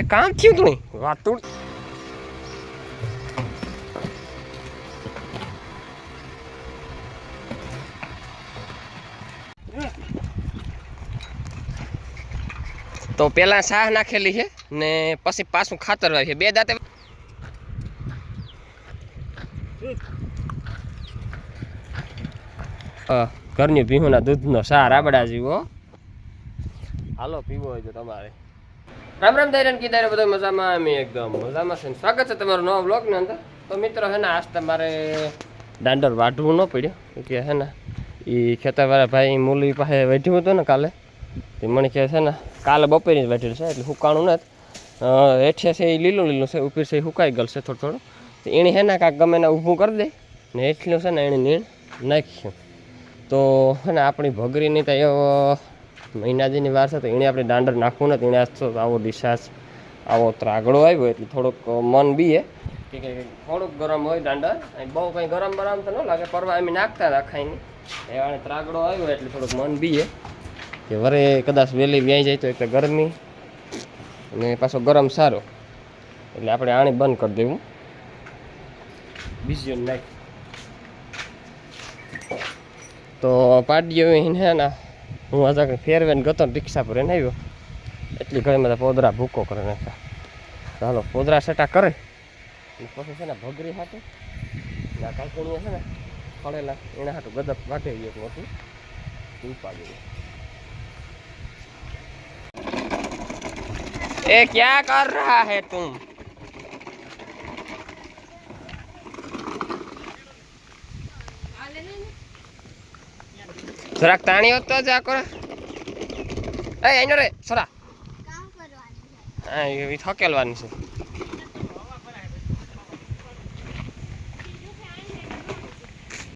એ કામ થયું તું. વાત તું. તો પેલા શાહ નાખેલી છે ને પછી પાછું ખાતર વાવી છે. બે દાંતે ઘરની ભીહુના દૂધનો સાર રાબડા જીવો. હાલો પીવો હોય તો તમારે. રામ રામ દૈરન કીધા બધો મજામાં? અમે એકદમ મજામાં છે ને સ્વાગત છે તમારો નવા બ્લોગની અંદર. તો મિત્રો હે ને, આજ તમારે દાંડર વાઢવું ન પડ્યું. કે હે ને એ ખેતરવાળા ભાઈ મૂલી પાસે વેઠ્યું હતું ને કાલે. તે મને કહે છે ને, કાલે બપોરે જ વેઠેલું છે, એટલે હુકાણું નથી. હેઠે છે એ લીલું લીલું છે, ઉપર છે એ હુકાઈ ગયેલું છે થોડું થોડું. તો એણે હે ને કાંક ગમે એને ઊભું કરી દે. ને હેઠલું છે ને એણે નીણ નાખ્યું. તો હે ને, આપણી ભગરીની તો મહિનાજીની વાર છે, તો એણે આપણે દાંડર નાખવું નથી. એણે આજ તો આવો ડિસ્ચાર્જ આવો ત્રાગડો આવ્યો, એટલે થોડુંક મન બીએ કે થોડુંક ગરમ હોય દાંડર અને બહુ કંઈ ગરમ બરમ તો ન લાગે, પરવા એમ નાખતા રાખાઈને એવાને ત્રાગડો આવ્યો, એટલે થોડુંક મન બીએ કે વરે કદાચ વહેલી વ્યાઈ જાય તો એટલે ગરમી અને પાછો ગરમ સારો. એટલે આપણે આને બંધ કરી દેવું. બીજી નાખ. તો પાડીએ એને ને હું આજે ફેરવેન ગતો રિક્ષા પર એને આવ્યો. એટલી ઘણી બધા પોદરા ભૂકો કરે નાખ્યા. ચાલો, પોદરા સેટા કરે. અને પછી છે ને ભગરી હાટે આ કાંકુણીએ છે ને ફળેલા, એના હાટું ગદપ વાટે એક મોટું. ઉપાડી એ ક્યાં કર રહા હે તું? જરાક તાણી હોત તો જા કરે. એ એનો રે, સરા. હા, એ થકેલવાની છે.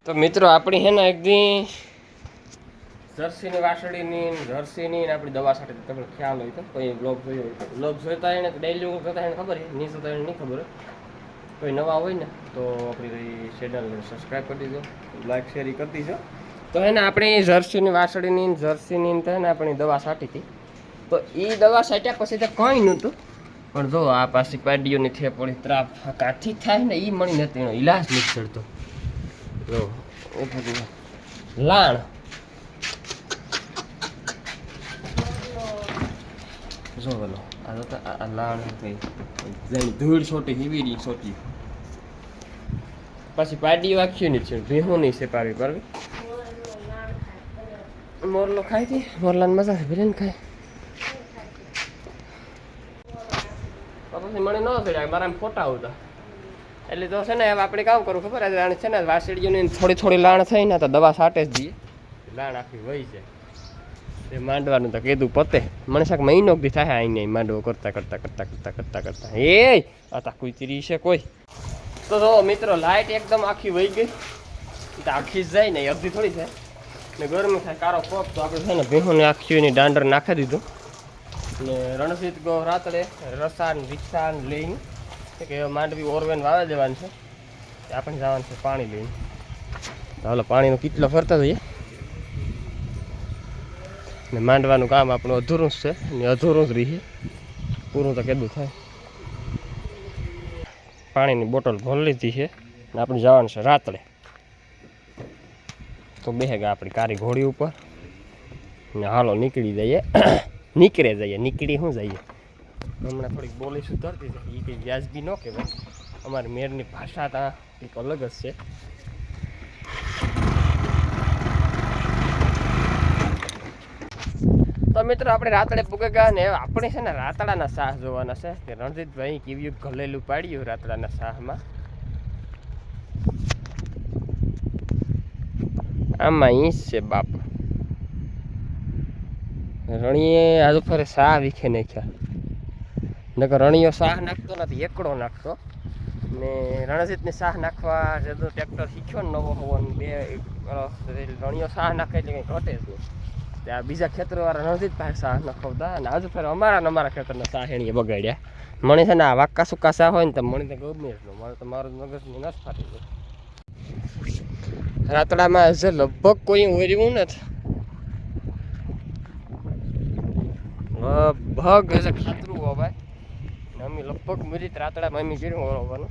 તો મિત્રો, આપણી હે ને એક દી જર્સીની વાસળીની ને જર્સીની ને આપણી દવા સાથે તમને ખ્યાલ હોય તો, કોઈ બ્લોગ જોયો હોય બ્લોગ જોતા એને ડેઈલી જોતા એને ખબર હોય નહીં જોતા એને નહીં ખબર કોઈ નવા હોય ને, તો આપણી ચેનલને સબસ્ક્રાઈબ કરી દીધો લાઈક શેર કરી દીધો તો હે ને આપણી જર્સીની વાસળીની જર્સીની તો ને આપણી દવા છાંટી હતી તો એ દવા છાંટ્યા પછી તો કંઈ નહોતું. પણ જો આ પાછી પાડીઓની થેપડી ત્રાપ કાઠી થાય ને એ મળી નથી, એનો ઈલાજ નથી ચડતો જો, એ બધું લાણ જો બોલો, આ તો આ લાણ કઈ જેની ધૂળ છોટી હિવીરી છોટી. પછી પાડીઓ વાખ્યું નહીં છે ભેહું નહીં છે પારવી પારવી મોરલો ખાઈ હતી. મોરલાની મજા છે ભીલે ખાય પછી મને ન ચડ્યા મારા ફોટા આવતા એટલે તો છે ને આપણે કામ કરવું ખબર? છે આને છે ને, વાસળીઓની થોડી થોડી લાણ થઈ ને તો દવા સાટે જ દઈએ લાણ આખી વહી જાય. તે માંડવાનું તો કીધું પતે. મને શાક મહિનો દી થાય આઈને માંડવો કરતા કરતા કરતા કરતા કરતા કરતા. એ આ તા કુતરી છે કોઈ. તો જો મિત્રો લાઇટ એકદમ આખી વહી ગઈ. આખી જ જાય ને અડધી થોડી છે ને ગરમી થાય કારો કોપ, તો આપણે છે ને ભેહુંને આખી એની દાંડર નાખી દીધું. ને રણજીત ગો રાતડે રસાન રિક્ષાન લઈને કે માંડવી ઓરવેન વાવે દેવાનું છે. આપણે જવાનું છે પાણી લઈને. ચાલો પાણીનો કેટલો ફરતા જઈએ. ને માંડવાનું કામ આપણું અધૂરું જ છે, ને અધૂરું જ રહીએ પૂરું તો કેદું થાય. પાણીની બોટલ ભરી લીધી છે, ને આપણે જવાનું છે રાત્રે તો બેહેગા આપણી કારી ઘોડી ઉપર. ને હાલો નીકળી જઈએ. નીકળે જઈએ, નીકળી શું જઈએ? હમણાં થોડીક બોલી સુધરતી છે. એ કંઈ વ્યાજબી ન કહેવાય. અમારી મેરની ભાષા ત્યાં કંઈક અલગ જ છે. તો મિત્રો, આપણે રાતડે પૂગે ગયા ને આપણે છે ને રાતડાના શાહ જોવાના છે. કે રણજીતભાઈ કેવી ઘલેલું પાડ્યું રાતડાના શાહમાં આમાં ઈંચ છે બાપ. રણીએ આજુ ફરે સા વિખે નાખ્યા. નકર રણીઓ શાહ નાખતો નથી, એકડો નાખતો. ને રણજીતને સાહ નાખવા જતો ટ્રેક્ટર શીખ્યો ને નવો હોવો બે રણીઓ સાહ નાખે એટલે કંઈ ઘટે જ ત્યાં બીજા ખેતરવાળા રણજીત પાસે શાહ નાખવતા અને આજુ ફેર અમારા ને અમારા ખેતરના શાહ એણીએ બગાડ્યા. મને છે ને આ વાક્કા સુક્કા શાહ હોય ને તો મને તો ગમે એટલું મારે તો મારું મગજની નસ ફાટી ગયું રાતડામાં હજે લગભગ કોઈ ઓર્યું નથી. લગભગ હજે ખાતરું હોય ભાઈ મમ્મી લગભગ મરી રાતડા મમ્મી કર્યું ઓરવવાનું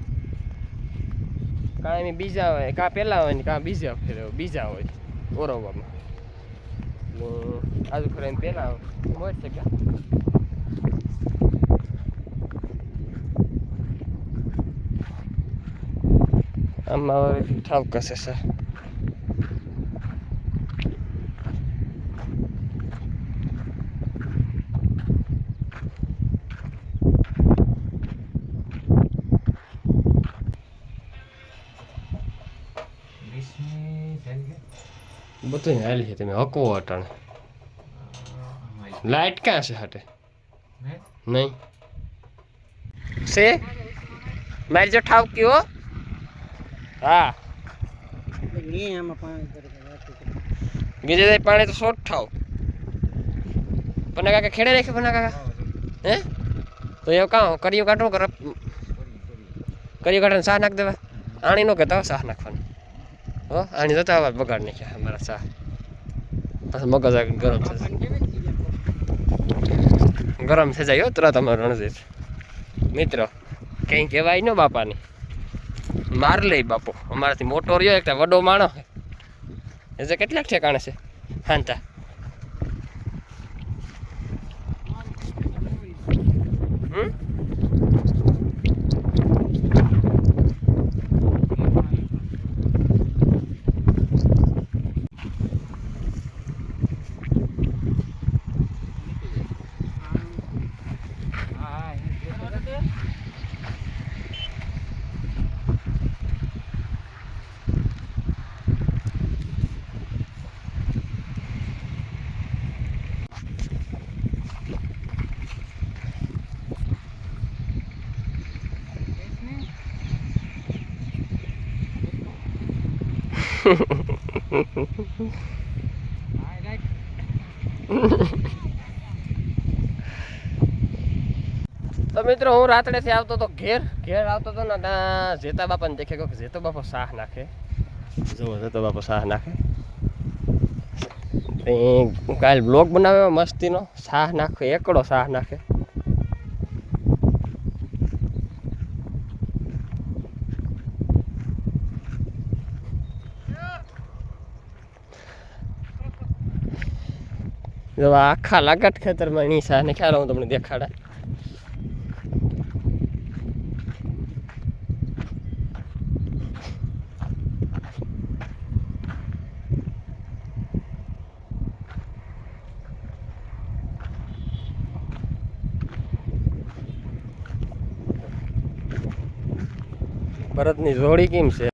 કાં એમ બીજા હોય કાં પહેલાં હોય ને કાં બીજા ફેરે બીજા હોય ઓરવવામાં. આજુ ખરે પહેલાં મોર છે કે આમાં હવે ઠાવ કશે સર બધું હાલી છે તમે હકવો અટાણે લાઈટ ક્યાં છે હાટે નહીં છે મારી જો ઠાવ કયો હા. બીજે પાણી તો શોર્ટ થાવ. પના કાકા ખેડે રાખે પના કાકા? હે? તો એવું કાં, કર્યું કાઢવું કર. કર્યું કાઢીને શાહ નાખ દેવા. આણી નો કહેતા શાહ નાખવાનું. હો, આણી જતા હવે બગાડ નાખ્યા અમારા શાહ પછી મગજ ગરમ થશે ગરમ થઈ જાય તરત અમારો રણજીત મિત્ર, કંઈ કહેવાય ન બાપાની. માર લઈ બાપો. અમારાથી મોટો રહ્યો એક વડો માણો. એ જે કેટલાક ઠેકાણે છે? હાંતા. તો મિત્રો, હું રાત્રેથી આવતો તો ઘેર ઘેર આવતો તો ને જેતા બાપાને દેખે કે જેતો બાપો શાહ નાખે. જુઓ જેતો બાપો શાહ નાખે. કાલ બ્લોગ બનાવ્યો મસ્તીનો. શાહ નાખે, એકડો શાહ નાખે. આખા લાગટ ખેતરમાં એની શાહ ને ખ્યાલ હું તમને દેખાડે. ભરતની જોડી કેમ છે?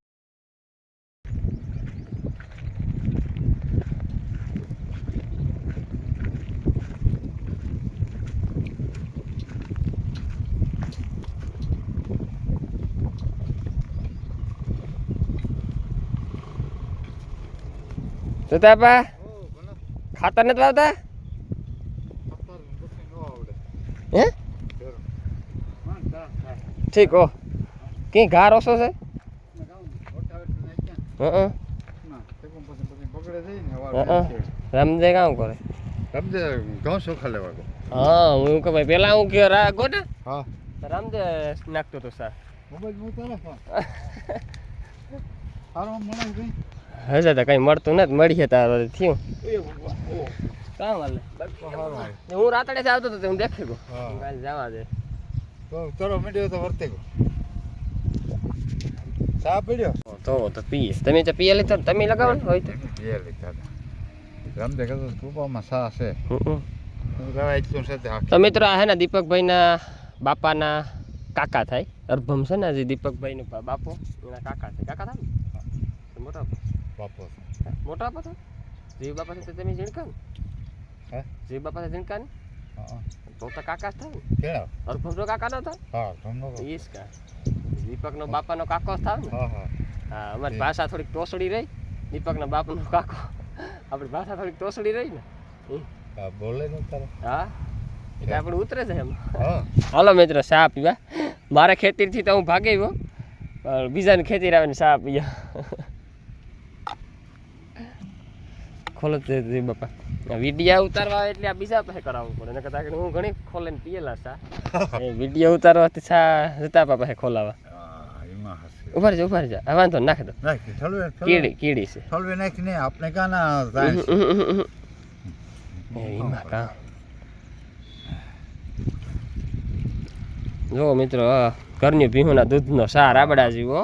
જોતાપા ખાતર નથી વાવતા? હે? ઠીક ઓ કઈ ઘા રોસો છે? રમજે કામ કરે? રમજે ઘઉં ચોખા લેવા હા હું કે ભાઈ પેલા હું કે રા ગોટા હા. રમજે નાખતો તો સર મોબાઈલ હું તારા ફોન હારો મને ગઈ હજે તો કઈ મળતું નથી મળીએ તારો થયું. કામ હાલે હું રાતડે આવતો તો હું દેખી ગયો. હા. કાલે જવા દે. ચલો મીડિયો તો વર્તે ગયો. ચા પીડ્યો? તો તો પીએ. તમે તો પીએ લીધા તમે લગાવો હોય તો. પીએ લીધા હતા. રામદે કહેતો કૃપામાં સા છે. તો મિત્રો આ હે ને દીપકભાઈના બાપાના કાકા થાય. અર્ભમ છે ને હજી દીપકભાઈનો બાપો. એના કાકા થાય કાકા થાય મોટા બાપો. મોટા બાપા થાય જીવ બાપા સાથે તમે ઝીણકા હે? જીવ બાપા સાથે ઝીણકા ને હા. તો તો કાકા જ થાય ને. કેળા? અર્ભમનો કાકા ન થાય હા ધમનો ઈ જ કા. દીપકનો બાપાનો કાકો જ થાય ને. હા હા. હા અમારી ભાષા થોડીક ટોસડી રહી. દીપકના બાપનો કાકો. આપણી ભાષા થોડીક ટોસડી રહી ને. હા બોલે ને તારે. હા? એટલે આપણે ઉતરે છે એમ. હા. હાલો મિત્રો સાપ પીવા. મારે ખેતીથી તો હું ભાગી ગયો. પણ બીજાની ખેતી આવે ને ચા પીવા. ખોલો તે બાપા. વીડિયો ઉતારવા એટલે આ બીજા પાસે કરાવવું પડે. નકર તાકે હું ઘણી ખોલીને પીએલા સા એ વીડિયો ઉતારવાથી સા જતા પાસે ખોલાવા. હા, એમાં હશે. ઊભા રહેજો ઊભા રહેજો. આ વાંધો નાખ દો કીડી કીડી છે. ઠલવે નાખ ને આપણે કા ના જાય? એમાં કાં? જો મિત્રો ઘરની ભીહુના દૂધનો સાર આબડા જીવો.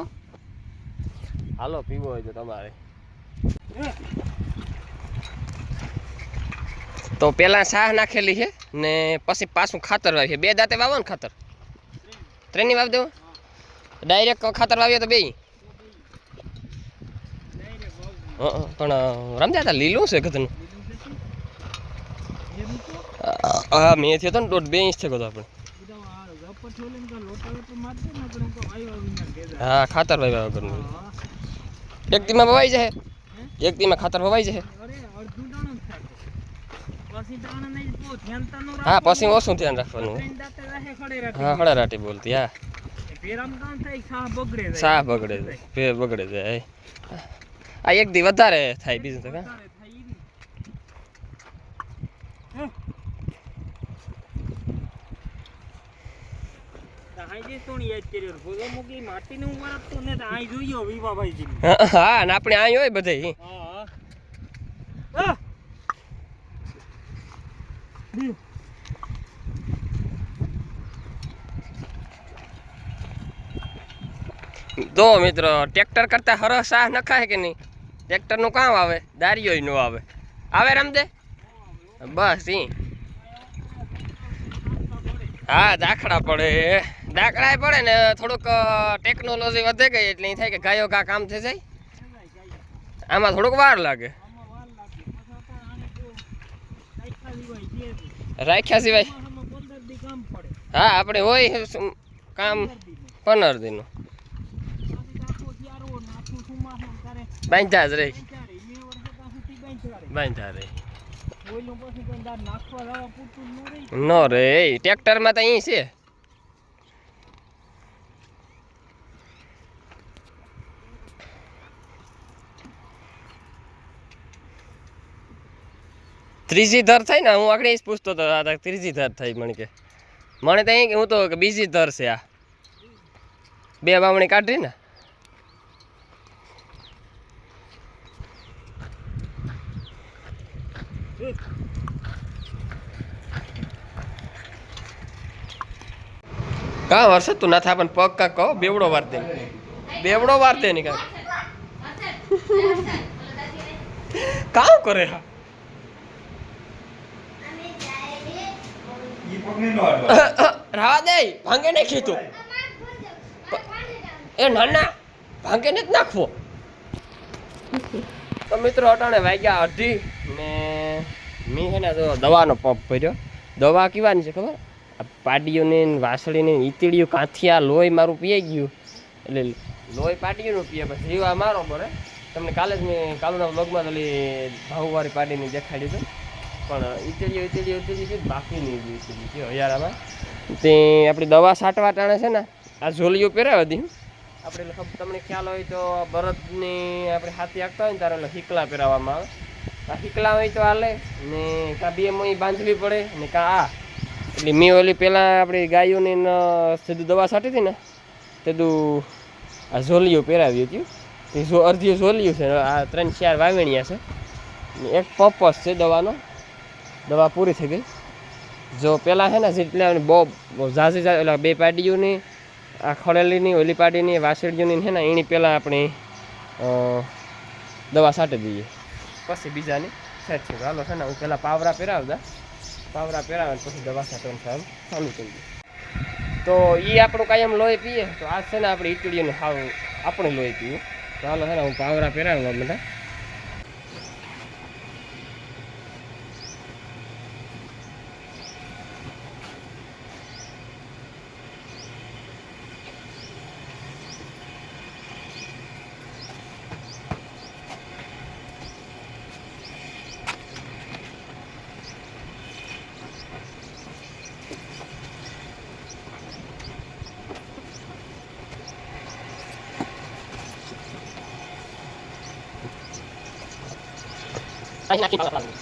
હાલો પીવો હોય તો તમારે. તો પેલા શાહ નાખેલી છે ને પછી પાછું ખાતર વાવીએ. બે દાંતે વાવો ને ખાતર. ત્રણની વાવી દેવું. ડાયરેક્ટ ખાતર વાવીએ તો બે પણ રમજા હતા લીલું છે કદનું હા મેં થયો હતો ને દોઢ બે ઇંચ થયો હતો આપણે. હા, ખાતર વાવ્યા વગરનું. એક દીમાં વવાઈ જાય એક દીમાં ખાતર વવાઈ જાય હા પછી ઓછું ધ્યાન રાખવાનું. હા હળા રાટી બોલતી હા. સાહ બગડે છે બગડે છે આ એક દી વધારે થાય બીજું તો કા હા, હા આપણે અહીં હોય બધે તો મિત્રો, ટ્રેક્ટર કરતા હરસ સાહ નખાય કે નહીં? ટ્રેક્ટરનું કામ આવે દારીઓ નો આવે. આવે રમદે બસ ઈ. હા, દાખલા પડે. દાખલા પડે ને થોડુંક ટેકનોલોજી વધે ગઈ એટલે થાય કે ગાયો ગા કામ થઈ જાય. આમાં થોડુંક વાર લાગે. રાખ્યા સિવાય? હા, આપણે હોય કામ? પંદર દિનનું બાંધા જ રહી. બાંધા રહી. ન રે ટ્રેક્ટરમાં તો અહીં છે. ત્રીજી ધર થઈ ને હું આગળ એ જ પૂછતો હતો આ ત્રીજી ધર થઈ મને કે. મને તો અહીં કે હું તો કે બીજી ધર છે આ. બે વાવણી કાઢી ને. કા વરસાદ તું ના થાય પણ પગ કાંક કહો બેવડો વાર દે. બેવડો વાર દે ની કા કામ કરે હા? રાવા દે, ભાંગે નહીં ખીતું. એ ના ના, ભાંગે ને જ નાખવો. તો મિત્રો અટાણે વાગ્યા અઢી ને મેં છે ને દવાનો પંપ ભર્યો. દવા કીવાની છે ખબર? પાડીઓની વાસળીની ઈતળીઓ કાંથિયા લોહી મારું પીએ ગયું. એટલે લોહી પાડીઓનું પીએ પછી જીવા મારો પડે તમને કાલે જ મેં કાલના લગમાં તો ઓલી ભાવવાળી પાડીની દેખાડી હતું. પણ ઇતેલી ઈતળીઓ ઈતળીઓ છે બાકીની ઈતળી છે હજારામાં તે આપણી દવા છાંટવા ટાણે છે ને આ ઝોલીઓ પહેરાવી હતી આપણે તમને ખ્યાલ હોય તો બરદની આપણે હાથી આપતા હોય ને ત્યારે એટલે હિકલા પહેરાવવામાં આવે. આ હિકલા હોય તો હાલે ને કાં બે મોઈ બાંધવી પડે ને કાં આ. એટલે મેં ઓલી પહેલાં આપણી ગાયોની સીધું દવા છાંટી હતી ને તેદું આ ઝોલીઓ પહેરાવી હતી. તે અડધી ઝોલીયું છે આ ત્રણ ચાર વાવણીયા છે. ને એક પર્પસ છે દવાનો. દવા પૂરી થઈ ગઈ. જો પહેલાં છે ને જેટલા બહુ બહુ ઝાઝી ઓલા બે પાડીઓની, આ ખડેલીની ઓલી પાડીની વાસળીઓની છે ને, એની પહેલાં આપણે દવા છાંટી દઈએ. પછી બીજાની સેટ છે હાલો છે ને, હું પહેલાં પાવરા પહેરાવતા પાવરા પહેરાવે પછી દવા છાંટવાનું સારું ચાલુ કરી દઈએ. તો એ આપણું કાયમ લોહી પીએ? તો આ છે ને આપણે ઈટડીઓનું હાવ આપણે લોહી પીએ. તો હાલો છે ને, હું પાવરા પહેરાવવા બધા અહીં નાખી પાવરા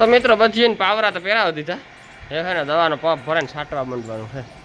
તો મિત્રો બધી પાવરા તો પહેરાવી દીધા. એ છે ને દવાનો પંપ ભરાઈને છાંટવા માંડવાનું છે.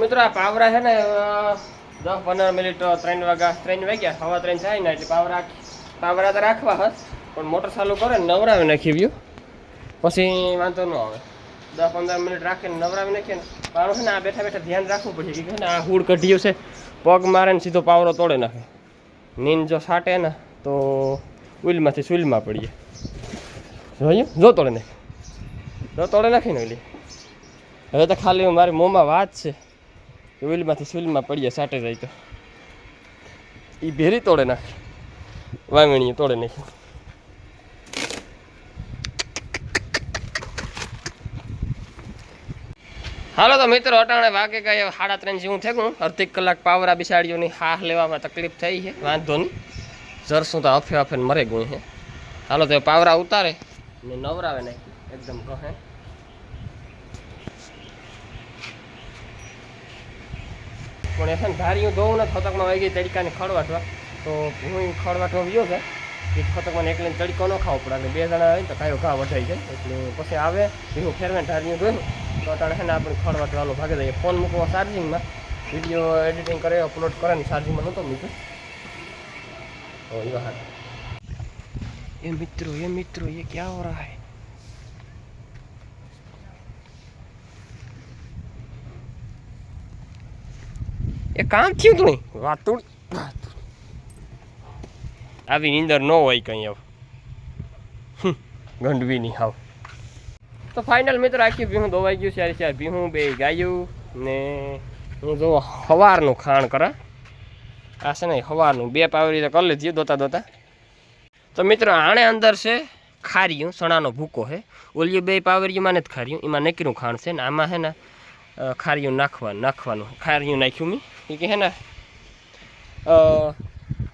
મિત્રો, આ પાવરા છે ને દસ પંદર મિનિટ, ત્રણ વાગ્યા ત્રણ વાગ્યા સવા ત્રણ થાય ને, એટલે પાવરા પાવરા તો રાખવા હત, પણ મોટર ચાલુ કરે ને, નવરાવી નાખી વ્યુ. પછી વાંધો ન આવે. દસ પંદર મિનિટ રાખીને, નવરાવી નાખીએ ને, પાવરો છે ને, આ બેઠા બેઠા ધ્યાન રાખવું પડશે કે આ હુડ કઢ્યું છે, પગ મારે ને સીધો પાવરો તોડે નાખે. નીંદ જો સાટે ને, તો ઉલમાંથી સુલમાં પડીએ. જોયું? જો તોડે નાખે. જો તોડે નાખી ને ઓલી હવે તો ખાલી મારી મોંમાં વાત છે. કે ઓઈલમાંથી સુઈલમાં પડીએ, સાટે જાય તો. એ ભેરી તોડે નાખે. વાંગણીએ તોડે નાખે. હાલો તો મિત્રો, અટાણે વાગે કઈ સાડા ત્રણ જેવું થયું. અડધી કલાક પાવરા બિસાડીઓની હાહ લેવામાં તકલીફ થઈ છે. વાંધો નહીં. જરશું તો હફે હફે મરે ગયું છે. હાલો તો પાવરા ઉતારે ને નવરાવે નાખી. એકદમ કહે પણ એ છે ને ધારીયું ધોવું ને ખતકમાં વાગી ગઈ તડકાની ખડવાટવા તો હું ખડવાટવા ગયો છે એ ખતકમાં એકલીને તડકો ન ખાવો પડે. એટલે બે જણા ને તો કાયો ઘા વઢાઈ જાય. એટલે પછી આવે ભીનું ફેરવે ધારીયું ધોયું તો અટાણે છે ને આપણે ખડવાટવાલો ભાગે જાય ફોન મૂકવો ચાર્જિંગમાં વીડિયો એડિટિંગ કરે અપલોડ કરે ને ચાર્જિંગમાં નહોતો મૂક્યો. તો એ એ મિત્રો એ મિત્રો, એ ક્યાં હો રહા હૈ એ કામ થયું તું નહીં? વાતું આવી નીંદર ન હોય કંઈ આવ ગંડવી નહીં હાવ. તો ફાઇનલ મિત્રો, આખી ભીહું દોવાઈ ગયું સારી સારી ભીહું બે ગાયું ને હું જો હવારનું ખાણ કરા આ છે ને હવારનું બે પાવરી તો કરી લીધી દોતા દોતા. તો મિત્રો, આણે અંદર છે ખાર્યું સણાનો ભૂકો છે. ઓલિયું બે પાવરીમાં નથી ખાર્યું, એમાં નકરું ખાણ છે ને આમાં છે ને ખાર્યું નાખવાનું નાખવાનું. ખારિયું નાખ્યું મેં. કે હે ને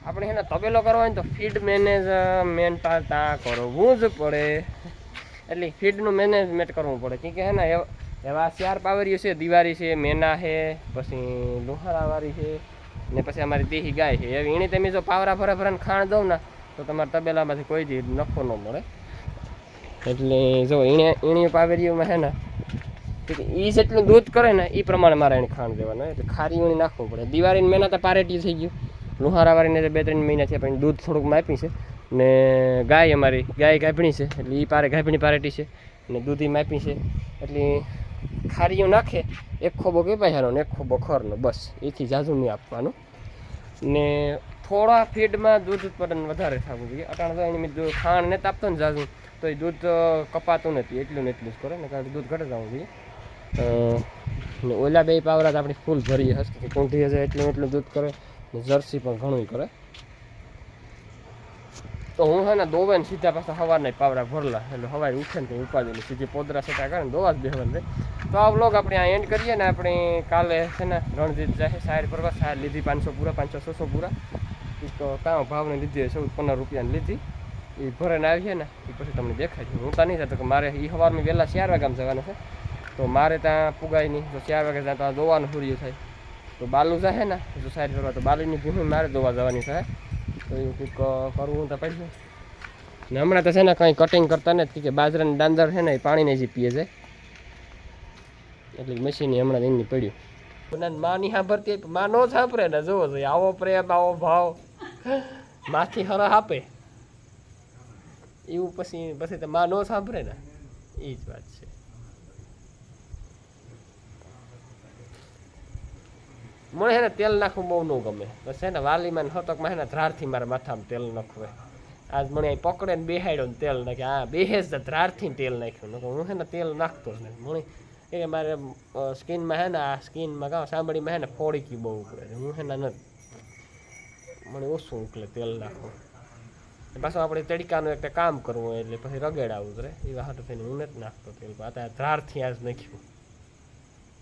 આપણે હે તબેલો કરવો હોય તો ફીડ મેનેજમેન્ટ તા કરવું જ પડે. એટલે ફીડનું મેનેજમેન્ટ કરવું પડે. કેમ કે હે ને, એવા ચાર પાવરીઓ છે, દિવાળી છે, મેના છે, પછી લુહારાવાળી છે, ને પછી અમારી દેહી ગાય છે. એવી એની તમે જો પાવરા ભરા ભરાને ખાણ દઉં ને, તો તમારા તબેલામાંથી કોઈ જ નફો ન મળે. એટલે જો એણે એણી પાવરીઓમાં છે ને એ જેટલું દૂધ કરે ને એ પ્રમાણે મારે એને ખાંડ દેવાનું એટલે ખારી નાખવું પડે. દિવાળીની મહિના તો પારેટી થઈ ગયું લુહારાવાળીને બે ત્રણ મહિના થયા પણ દૂધ થોડુંક માપી છે. ને ગાય અમારી, ગાય ગાભણી છે. એટલે એ પારે ગાભણી પારેટી છે. ને દૂધ માપી છે. એટલે ખારીઓ નાખે. એક ખોબો કેપાયાનો ને એક ખોબો ખરનો, બસ. એથી જાજુ નહીં આપવાનું. ને થોડા ફીડમાં દૂધ ઉત્પાદન વધારે થવું જોઈએ. અટાણે તો એની દૂધ ખાંડ ને તાપતો ને જાજુ. તો એ દૂધ કપાતું નથી, એટલું ને એટલું જ કરે. ને કારણ કે દૂધ ઘટે જવું જોઈએ. ને ઓલા બે પાવરા તો આપણી ફૂલ ભરીએ હશે કોંઠી હશે એટલું એટલું દૂધ કરે ને જર્સી પણ ઘણું કરે. તો હું છે ને દોવે ને સીધા પાછા સવારના પાવરા ભરલા. એટલે હવાઈ ઉઠે ને કંઈ ઉપાડી સીધી પોદરા સેટા કરે ને દોવા જ બેહવાનું રહે તો આ બ્લોગ આપણે આ એન્ડ કરીએ ને આપણે કાલે છે ને રણજીત જાય સાહેર પરવા સાહેર લીધી પાંચસો પૂરા, પાંચસો, છસો પૂરા. તો કાં ભાવને લીધી ચૌદ, પંદર રૂપિયાની લીધી. એ ભરેને આવીએ ને એ પછી તમને દેખાય હું તો નહીં થતો કે મારે એ સવારમાં વહેલા ચાર વાગ્યામાં જવાનું છે. તો મારે ત્યાં પુગાય નહીં. તો ચાર વાગે ત્યાં ત્યાં દોવાનું સૂર્ય થાય. તો બાલુ જાય ને, જો સાઈડ કરવા તો બાલુની ભૂમિ મારે દોવા જવાની થાય. તો એવું કંઈક કરવું તો પડશે ને હમણાં તો છે ને કંઈ કટિંગ કરતા નથી કે બાજરાની દાંદર છે ને, એ પાણીને જ પીએ છે. એટલે મશીન હમણાં એમની પડ્યું. માં માની સાંભળતી માં નો સાંભળે ને, જોવો જોઈએ આવો પ્રેમ, આવો ભાવ. માથી હરહ આપે એવું પછી પછી તો માં નો સાંભળે ને. એ જ વાત છે. મને છે ને તેલ નાખવું બહુ ન ગમે. બસ છે ને વાલીમાં હતકમાં છે ને ધ્રારથી મારા માથામાં તેલ નાખવે આજ મને અહીં પકડે ને બેહાડ્યો ને તેલ નાખે આ બેહે જ ધ્રારથી તેલ નાખ્યું. નકર હું છે ને તેલ નાખતો જ નહીં મને એ મારે સ્કિનમાં છે ને આ સ્કિનમાં કાં સાંભળીમાં છે ને ફોડીકી બહુ ઉકળે હું છે ને નથી મને ઓછું ઉકલે તેલ નાખવું. પાછું આપણે તડકાનું એક કામ કરવું એટલે પછી રગેડાવું રે એ વાત થઈને હું નથી નાખતો તેલ. પાછા ધ્રારથી આજ નાખ્યું.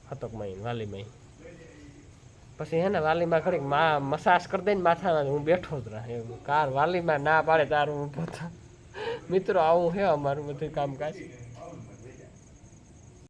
હતકમાં વાલીમાં પછી હે ને વાલીમાં ઘડીક મા મસાજ કરી દઈને માથામાં હું બેઠો જ રહે. કાર વાલીમાં ના પાડે તારું ઊભો થા. મિત્રો, આવું હે અમારું બધું કામકાજ.